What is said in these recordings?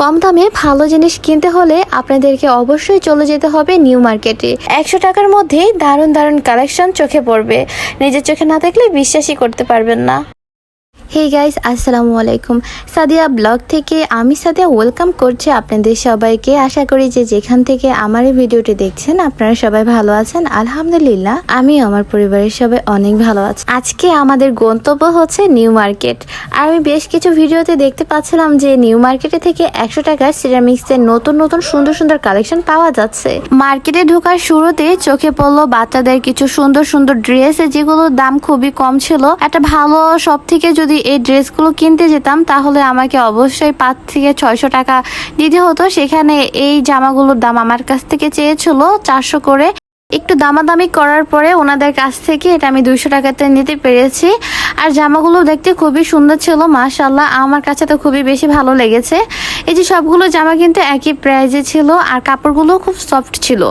কম দামে ভালো জিনিস কিনতে হলে আপনাদেরকে অবশ্যই চলে যেতে হবে নিউ মার্কেটে। একশো টাকার মধ্যে দারুণ দারুণ কালেকশন চোখে পড়বে। নিজের চোখে না দেখলে বিশ্বাসই করতে পারবেন না। হে গাইস আসসালামু আলাইকুম সাদিয়া ব্লগ থেকে আমি সাদিয়া ওয়েলকাম করছি আপনাদের সবাইকে। আশা করি যে যেখান থেকে আমার এই ভিডিওটি দেখছেন, আপনারা সবাই ভালো আছেন। আলহামদুলিল্লাহ আমি আমার পরিবারের সবাই অনেক ভালো আছি। আজকে আমাদের গন্তব্য হচ্ছে নিউ মার্কেট। আর আমি বেশ কিছু ভিডিওতে দেখতে পাচ্ছিলাম যে নিউ মার্কেটে থেকে একশো টাকার সিরামিক্সের নতুন নতুন, সুন্দর সুন্দর কালেকশন পাওয়া যাচ্ছে। মার্কেটে ঢোকার শুরুতে চোখে পড়ল বাচ্চাদের কিছু সুন্দর সুন্দর ড্রেস যেগুলোর দাম খুবই কম ছিল। একটা ভালো সব থেকে যদি এই ড্রেসগুলো কিনতে যেতাম, তাহলে আমাকে অবশ্যই পাঁচ থেকে ছয়শো টাকা দিতে হতো। সেখানে এই জামাগুলোর দাম আমার কাছ থেকে চেয়েছিল চারশো করে। একটু দামাদামি করার পরে ওনাদের কাছ থেকে এটা আমি দুইশো টাকাতে নিতে পেরেছি। আর জামাগুলো দেখতে খুবই সুন্দর ছিল মাশাল্লাহ আমার কাছে তো খুবই বেশি ভালো লেগেছে। এই যে সবগুলো জামা কিন্তু একই প্রাইজে ছিল, আর কাপড়গুলো খুব সফট ছিল।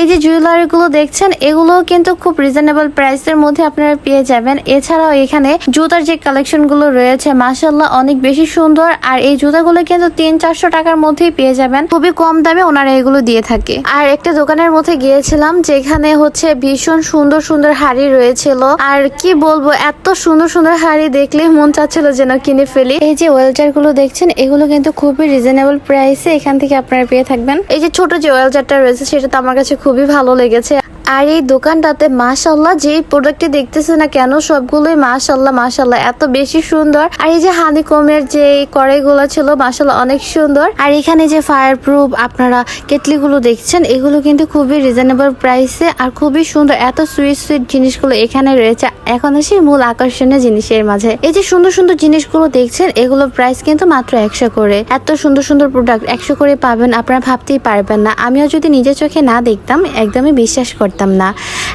এই যে জুয়েলারিগুলো দেখছেন এগুলো কিন্তু খুব রিজনেবল প্রাইসের মধ্যে আপনারা পেয়ে যাবেন। এছাড়াও এখানে জুতার যে কালেকশনগুলো রয়েছে মাসাল্লাহ অনেক বেশি সুন্দর। আর এই জুতাগুলো কিন্তু তিন চারশো টাকার মধ্যেই পেয়ে যাবেন। খুবই কম দামে ওনারা এগুলো দিয়ে থাকে। আর একটা দোকানের মধ্যে গিয়েছিলাম, যেখানে হচ্ছে ভীষণ সুন্দর সুন্দর হাড়ি রয়েছিল। আর কি বলব, এত সুন্দর সুন্দর হাড়ি দেখলে মন চাচ্ছিল যেন কিনে ফেলি। এই যে ওয়েলচারগুলো দেখছেন, এগুলো কিন্তু খুবই রিজনেবল প্রাইসে এখান থেকে আপনারা পেয়ে থাকবেন। এই যে ছোট যে ওয়েলজারটা রয়েছে, সেটা তো আমার কাছে খুবই ভালো লেগেছে। আর এই দোকানটাতে মাশাল্লাহ যে প্রোডাক্টটি দেখতেছে না কেন, সবগুলোই মাশাল্লাহ মাশাল্লাহ এত বেশি সুন্দর। আর এই যে হানিকমের যে কড়াইগুলো ছিল মাশাল্লাহ অনেক সুন্দর। আর এখানে যে ফায়ার প্রুফ আপনারা কেটলিগুলো দেখছেন, এগুলো কিন্তু খুবই রিজনেবল প্রাইসে আর খুবই সুন্দর। এত সুইট সুইট জিনিসগুলো এখানে রয়েছে। এখন আসি মূল আকর্ষণীয় জিনিসের মাঝে। এই যে সুন্দর সুন্দর জিনিসগুলো দেখছেন এগুলোর প্রাইস কিন্তু মাত্র একশো করে। এত সুন্দর সুন্দর প্রোডাক্ট একশো করে পাবেন, আপনারা ভাবতেই পারবেন না। আমিও যদি নিজের চোখে না দেখতাম, একদমই বিশ্বাস করতাম না।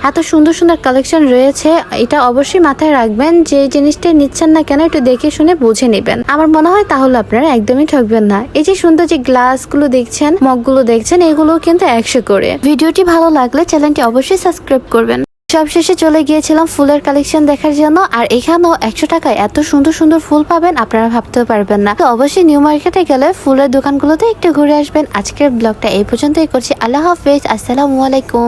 এত সুন্দর সুন্দর কালেকশন রয়েছে। এটা অবশ্যই মাথায় রাখবেন যে জিনিসটা নিচ্ছেন না কেন একটু দেখে শুনে বুঝে নেবেন। আমার মনে হয় তাহলে আপনারা একদমই ঠকবেন না। এই যে সুন্দর যে গ্লাসগুলো দেখছেন মগগুলো দেখছেন এগুলো কিন্তু একশো করে। ভিডিওটি ভালো লাগলে চ্যানেলটি অবশ্যই সাবস্ক্রাইব করবেন। সবশেষে চলে গিয়েছিলাম ফুলের কালেকশন দেখার জন্য, আর এখানেও একশো টাকায় এত সুন্দর সুন্দর ফুল পাবেন আপনারা ভাবতেও পারবেন না। তো অবশ্যই নিউ মার্কেটে গেলে ফুলের দোকানগুলোতে একটু ঘুরে আসবেন। আজকের ব্লগটা এই পর্যন্তই করছি। আল্লাহ হাফেজ। আসসালামু আলাইকুম।